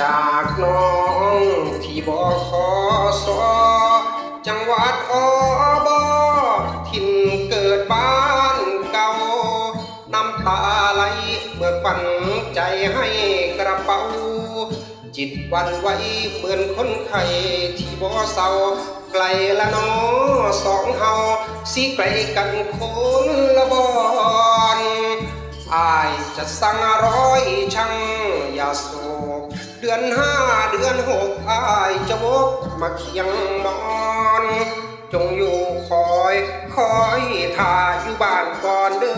จากน้องที่บอขอสอจังหวัดอบอถิ่นเกิดบ้านเก่า น้ำตาไหลเมื่อฝันใจให้กระเป๋า จิตวันไหวเหมือนคนไข้ที่บ่เศร้าไกลละหนอสองเฮาสิไกลกันคนละบ อนอายจะสั่งร้อยช่างอย่าโศกเดือนห้าเดือนหกอายจะวกมาเคียงนอนจงอยู่คอยคอยท่าอยู่บ้านก่อนเด้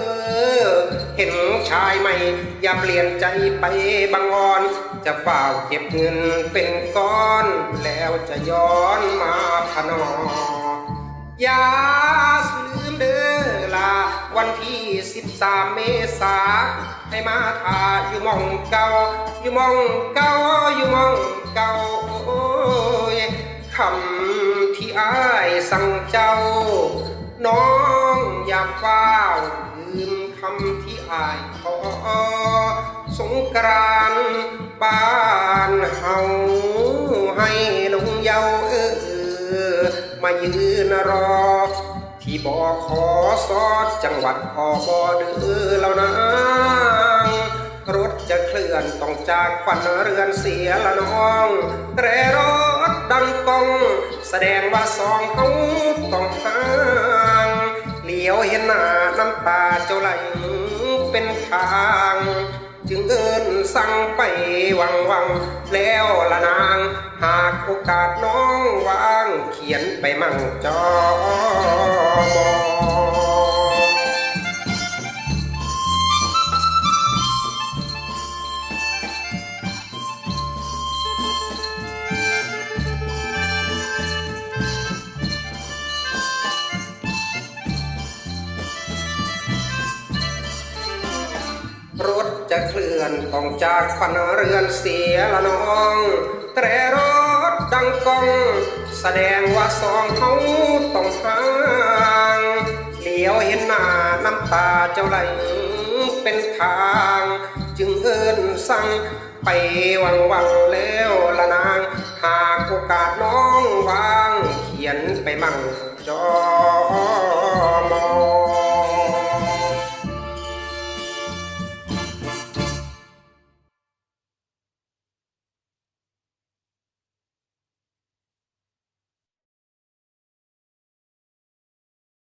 อ เห็นชายใหม่ อย่าเปลี่ยนใจไปบางอ่อน จะเฝ้าเก็บเงินเป็นก้อน แล้วจะย้อนมาพนอย่า สิบสามเมษาให้มาทาอยู่มองเก่าอยู่มองเก่าอยู่มองเก่าโอ้ยคำที่อ้ายสั่งเจ้า น้องอย่าเฝ้าลืมคำที่อ้ายขอสงกรานต์บ้านเฮาให้ลุงเยาเออมายืนรอ ที่บอขอสอดจังหวัดพอบอดื้อแล้วนะรถจะเคลื่อนต้องจากควันเรือนเสียละน้องแต่รถดังกองแสดงว่าสองเขาต้องห่างเหลียวเห็นหน้าน้ำตาเจ้าไหลเป็นทาง จึงเอินสั่งไปวังวัง แล้วละนาง หากโอกาสน้องว่าง เขียนไปมั่งจอม จะเคลื่อนต้องจากฝันเรือนเสียละน้อง แต่รถดังกองแสดงว่าสองเขาต้องห่างเหลียวเห็นหน้าน้ำตาเจ้าไหลเป็นทาง จึงเอินสั่งไปวังวังแล้วละนาง หากโอกาสน้องวาง เขียนไปมั่งจอ